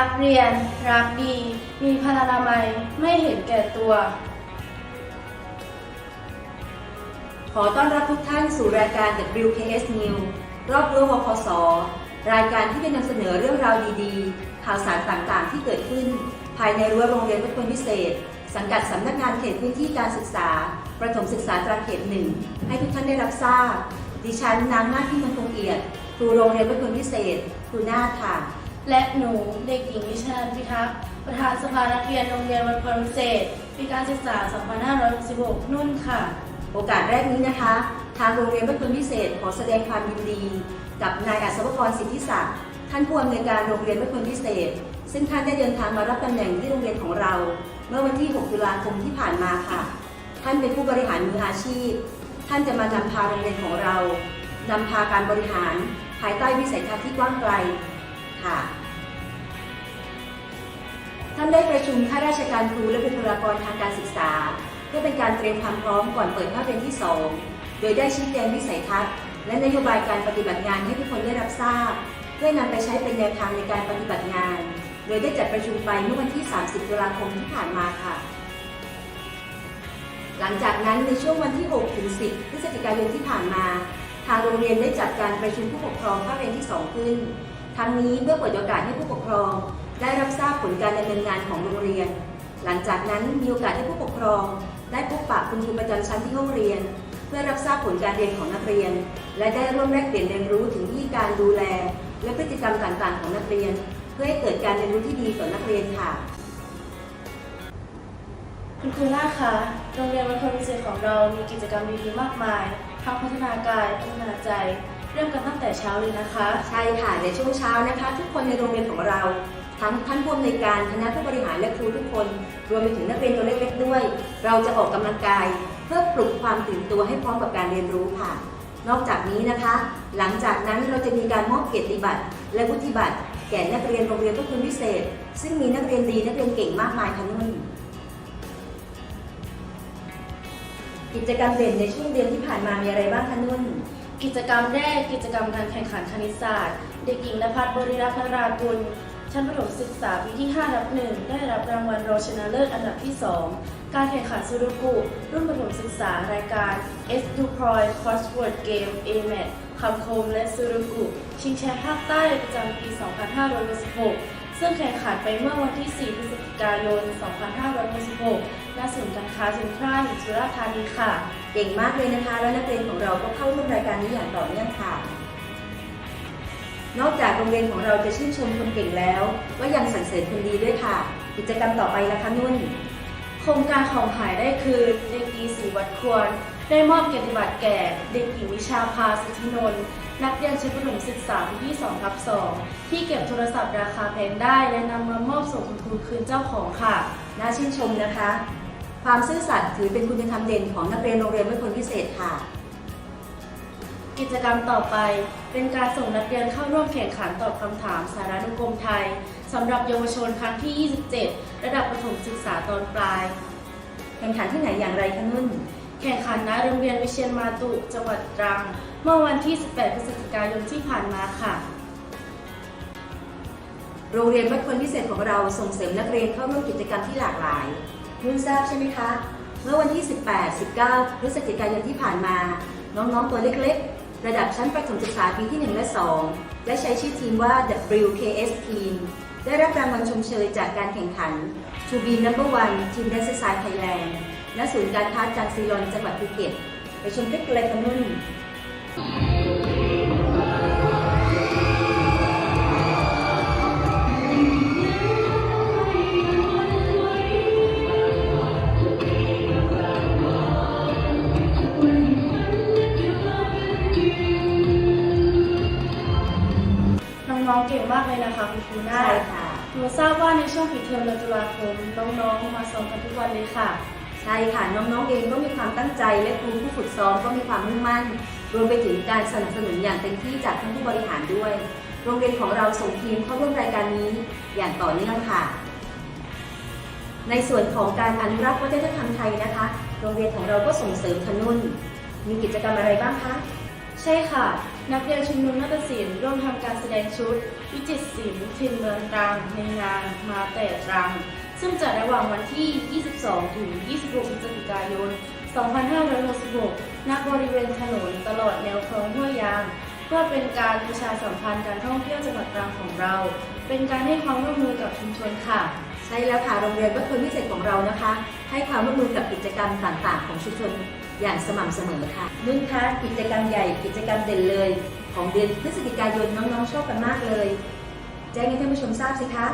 ักเรียน รักดี มีพลานามัย ไม่เห็นแก่ตัว ขอต้อนรับทุกท่านสู่รายการ WKS News รอบรั้วพศรายการที่จะนำเสนอเรื่องราวดีๆ ข่าวสารต่างๆ ที่เกิดขึ้น ภายในรั้วโรงเรียนวัดพลพิเศษ สังกัดสำนักงานเขตพื้นที่การศึกษา ประถมศึกษาตราเขตหนึ่ง ให้ทุกท่านได้รับทราบ ดิฉันนางนาที่มันคงเอียด ครูโรงเรียนวัดพลพิเศษ ครูนาค่ะ และหนูเด็กหญิงวิชาพิทักษ์ประธานสภานักเรียนโรงเรียนวัดพลพิเศษปีการศึกษา 2566 นุ่นค่ะ โอกาสแรกนี้นะคะ ทางโรงเรียนวัดพลพิเศษขอแสดงความยินดี กับนายอัศวกรสิทธิศักดิ์ท่านผู้อำนวยการโรงเรียนวัดพลพิเศษ ซึ่งท่านได้เดินทางมารับตำแหน่งที่โรงเรียนของเรา เมื่อวันที่ 6 ตุลาคมที่ผ่านมาค่ะ ท่านเป็นผู้บริหารมืออาชีพ ท่านจะมานำพาโรงเรียนของเรานำพาการบริหาร ภายใต้วิสัยทัศน์ที่กว้างไกลค่ะ ท่านได้ประชุมข้าราชการครูและบุคลากรทางการศึกษา เพื่อเป็นการเตรียมความพร้อมก่อนเปิดภาคเรียนที่ 2 โดยได้ชี้แจงวิสัยทัศน์ และนโยบายการปฏิบัติงานให้ทุกคนได้รับทราบ เพื่อนำไปใช้เป็นแนวทางในการปฏิบัติงาน โดยได้จัดประชุมไปเมื่อวันที่ 30 ตุลาคมที่ผ่านมาค่ะ หลังจากนั้นในช่วงวันที่ 6 ถึง 10 พฤศจิกายนที่ผ่านมาทางโรงเรียนได้จัดการประชุมผู้ปกครองภาคเรียนที่ 2 ขึ้น ทั้งนี้เพื่อเปิดโอกาสให้ผู้ปกครอง ได้รับทราบผลการดำเนินงานของโรงเรียน หลังจากนั้นมีโอกาสให้ผู้ปกครอง ได้พบปะคุณครูประจำชั้นที่ห้องเรียน เพื่อรับทราบผลการเรียนของนักเรียน และได้ร่วมแลกเปลี่ยนเรียนรู้ถึงวิธีการดูแล และพฤติกรรมต่างๆ ของนักเรียน เพื่อให้เกิดการเรียนรู้ที่ดีต่อนักเรียนค่ะ คุณครูนาคคะโรงเรียนวัดพลพิเศษของเรามีกิจกรรมดีๆมากมายทั้งพัฒนากายพัฒนาใจ เริ่มกันตั้งแต่เช้าเลยนะคะ ใช่ค่ะในช่วงเช้านะคะ ทุกคนในโรงเรียนของเรา ทั้งท่านผู้อำนวยการคณะผู้บริหารและครูทุกคน รวมไปถึงนักเรียนตัวเล็กๆด้วย เราจะออกกำลังกาย เพื่อปลุกความตื่นตัวให้พร้อมกับการเรียนรู้ค่ะ นอกจากนี้นะคะ หลังจากนั้นเราจะมีการมอบเกียรติบัตรและวุฒิบัตรแก่นักเรียนโรงเรียนทุกคนพิเศษ ซึ่งมีนักเรียนดีนักเรียนเก่งมากมายค่ะนุ่นกิจกรรมเด่นในช่วงเดือนที่ผ่านมามีอะไรบ้างคะนุ่น กิจกรรมแรกกิจกรรมการแข่งขันคณิตศาสตร์ เด็กหญิงนภัสบริรักษ์พัฒรากุล ชั้นประถมศึกษาปีที่ 5 รับหนึ่งได้รับรางวัลรองชนะเลิศอันดับที่ 2 การแข่งขันซูรุกุ รุ่นประถมศึกษารายการ S d u p r o y Crossword Game a m a t คำคมและซูรุกุ ชิงแชมป์ภาคใต้ประจำปี 2566 ซึ่งแข่งขันไปเมื่อวันที่ 4 พฤศจิกายน 2566ณศูนย์การค้าเซ็นทรัลสุราษฎร์ธานีค่ะ เก่งมากเลยนะคะ แล้วนักเรียนของเราก็เข้าร่วมรายการนี้อย่างต่อเนื่องค่ะ นอกจากโรงเรียนของเราจะชื่นชมคนเก่งแล้ว ก็ยังสรรเสริญคนดีด้วยค่ะ กิจกรรมต่อไปนะคะนุ่น โครงการของหายได้คือเด็กดีสีวัดควร ได้มอบเกียรติบัตรแก่เด็กหญิงวิชาภาสิทธินนท์นักเรียนชั้นประถมศึกษาปีที่2ทับ2ที่เก็บโทรศัพท์ราคาแพงได้ และนำมามอบส่งคุณครูคืนเจ้าของค่ะ น่าชื่นชมนะคะ ความซื่อสัตย์ถือเป็นคุณธรรมเด่นของนักเรียนโรงเรียนไม่คนพิเศษค่ะ กิจกรรมต่อไปเป็นการส่งนักเรียนเข้าร่วมแข่งขันตอบคำถามสารานุกรมไทยสำหรับเยาวชนครั้งที่ 27 ระดับประถมศึกษาตอนปลาย แข่งขันที่ไหนอย่างไรคะนุ่น แข่งขันณโรงเรียนวิเชียนมาตุจังหวัดตรัง เมื่อวันที่ 18 พฤศจิกายนที่ผ่านมาค่ะ โรงเรียนวัดคนพิเศษของเราส่งเสริมนักเรียนเข้าร่วมกิจกรรมที่หลากหลายนุ่นทราบใช่ไหมคะ เมื่อวันที่ 18 19 พฤศจิกายนที่ผ่านมา น้องๆตัวเล็กๆ ระดับชั้นประถมศึกษาปีที่ 1 และ 2 และใช้ชื่อทีมว่า WKS Team ได้รับรางวัลชมเชยจากการแข่งขัน To be number one Team Dance Side Thailand ณศูนย์การค้าจังซีรอนจังหวัดภูเก็ต ไปชมคลิปกันเลยค่ะนุ่น น้องๆเก่งมากเลยนะคะคุณครูนาใช่ฏค่ะ หนูทราบว่าในช่วงปิดเทอมเดือนตุลาคมน้องๆ มาซ้อมกันทุกวันเลยค่ะ ใช่ค่ะ น้องๆเองก็มีความตั้งใจและครูผู้ฝึกซ้อมก็มีความมุ่งมั่น รวมไปถึงการสนับสนุนอย่างเต็มที่จากท่านผู้บริหารด้วย โรงเรียนของเราส่งทีมเข้าร่วมรายการนี้อย่างต่อเนื่องค่ะ ในส่วนของการอนุรักษ์วัฒนธรรมไทยนะคะ โรงเรียนของเราก็ส่งเสริมขนุ่น มีกิจกรรมอะไรบ้างคะ ใช่ค่ะ นักเรียนชุมนุมนาฏศิลป์ร่วมทำการแสดงชุด วิจิตรศิลป์ทินเมืองตรังในงานมาแต่ตรัง ซึ่งจัดระหว่างวันที่ 22 ถึง 26พฤศจิกายน 2566ณบริเวณถนนตลอดแนวคลองห้วยยางเพื่อเป็นการประชาสัมพันธ์การท่องเที่ยวจังหวัดตรังของเรา เป็นการให้ความร่วมมือกับชุมชนค่ะ ใช่แล้วค่ะโรงเรียนวัดพลวิเศษของเรานะคะ ให้ความร่วมมือกับกิจกรรมต่างๆ ของชุมชน อย่างสม่ำเสมอค่ะ นุ่นคะกิจกรรมใหญ่กิจกรรมเด่นเลย ของเดือนพฤศจิกายนน้องๆชอบกันมากเลย แจ้งให้ท่านผู้ชมทราบสิคะ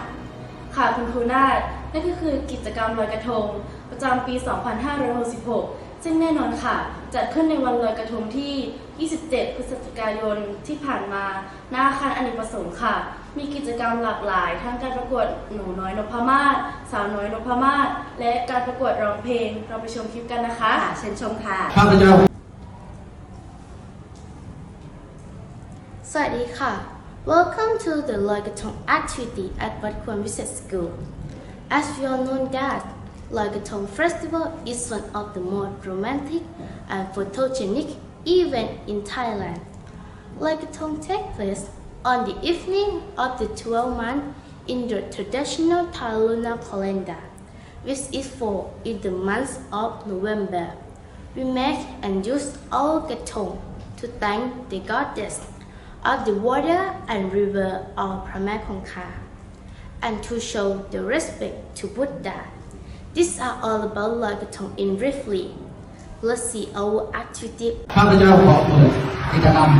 ค่ะคุณครูนาฏนั่นก็คือกิจกรรมลอยกระทง ประจำปี 2566 ซึ่งแน่นอนค่ะจัดขึ้นในวันลอยกระทงที่ 27 พฤศจิกายนที่ผ่านมาณอาคารอเนกประสงค์ค่ะ มีกิจกรรมหลากหลาย ทั้งการประกวดหนูน้อยนพมาศสาวน้อยนพมาศและการประกวดร้องเพลง เราไปชมคลิปกันนะคะค่ะเชิญชมค่ะข้าพเจ้าสวัสดีค่ะ Welcome to the Loikatong activity at Wat Kwon Visit School. As we all know that Loikatong Festival is one of the most romantic and photogenic events in Thailand. Loikatong takes place on the evening of the 12th month in the traditional Thai lunar calendar, which is for in the month of November. We make and use our gatong to thank the goddess of the water and river of Pramakongka and to show the respect to Buddha. These are all about Loi Gatong in briefly. Let's see our activity ข้าพเจ้าขอเปิดกิจกรรม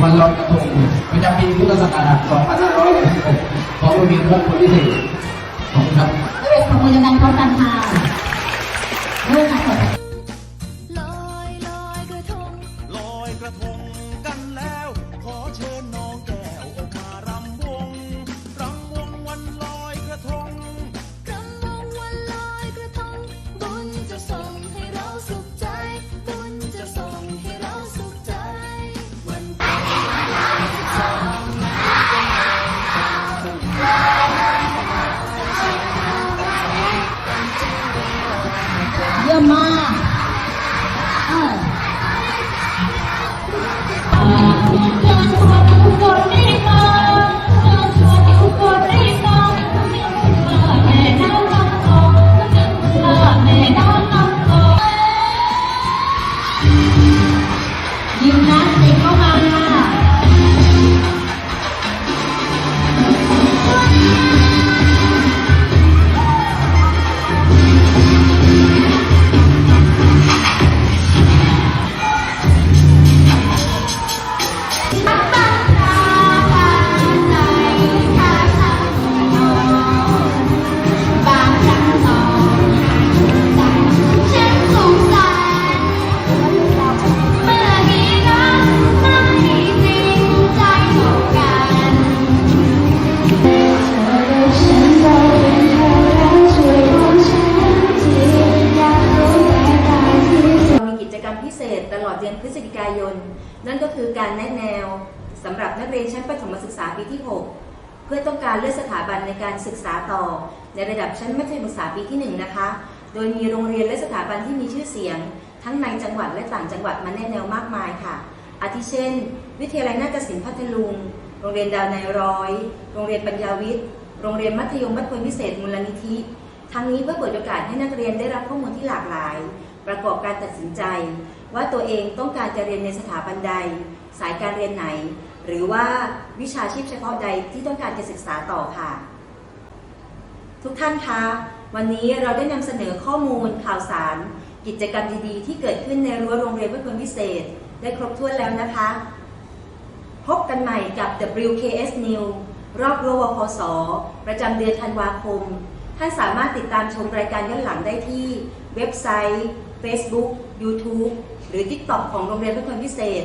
วันลอยกระทงประจำปีพุทธศักราช2566ของโรงเรียนวัดพลวิเศษขอบคุณครับก็เลยขอบคุณดังๆพร้อมกันค่ะเริ่มค่ะล นักเรียนชั้นประถมศึกษาปีที่ 6 เพื่อต้องการเลือกสถาบันในการศึกษาต่อ ในระดับชั้นมัธยมศึกษาปีที่ 1 นะคะ โดยมีโรงเรียนและสถาบันที่มีชื่อเสียง ทั้งในจังหวัดและต่างจังหวัดมาแนะแนวมากมายค่ะ อาทิเช่น วิทยาลัยนาฏศิลป์พัทลุง โรงเรียนดาวนายร้อย โรงเรียนปัญญาวิทย์ โรงเรียนมัธยมวัดพลพิเศษมูลนิธิ ทั้งนี้เพื่อเปิดโอกาสให้นักเรียนได้รับข้อมูลที่หลากหลาย ประกอบการตัดสินใจ ว่าตัวเองต้องการจะเรียนในสถาบันใด สายการเรียนไหน หรือว่าวิชาชีพเฉพาะใดที่ต้องการจะศึกษาต่อค่ะ ทุกท่านคะวันนี้เราได้นำเสนอข้อมูลข่าวสาร กิจกรรมดีๆ ที่เกิดขึ้นในรั้วโรงเรียนวัดพลพิเศษ ได้ครบถ้วนแล้วนะคะ พบกันใหม่กับ WKS News รอบรั้ววพศประจำเดือนธันวาคม ท่านสามารถติดตามชมรายการย้อนหลังได้ที่ เว็บไซต์ Facebook YouTube หรือ TikTok ของโรงเรียนวัดพลพิเศษ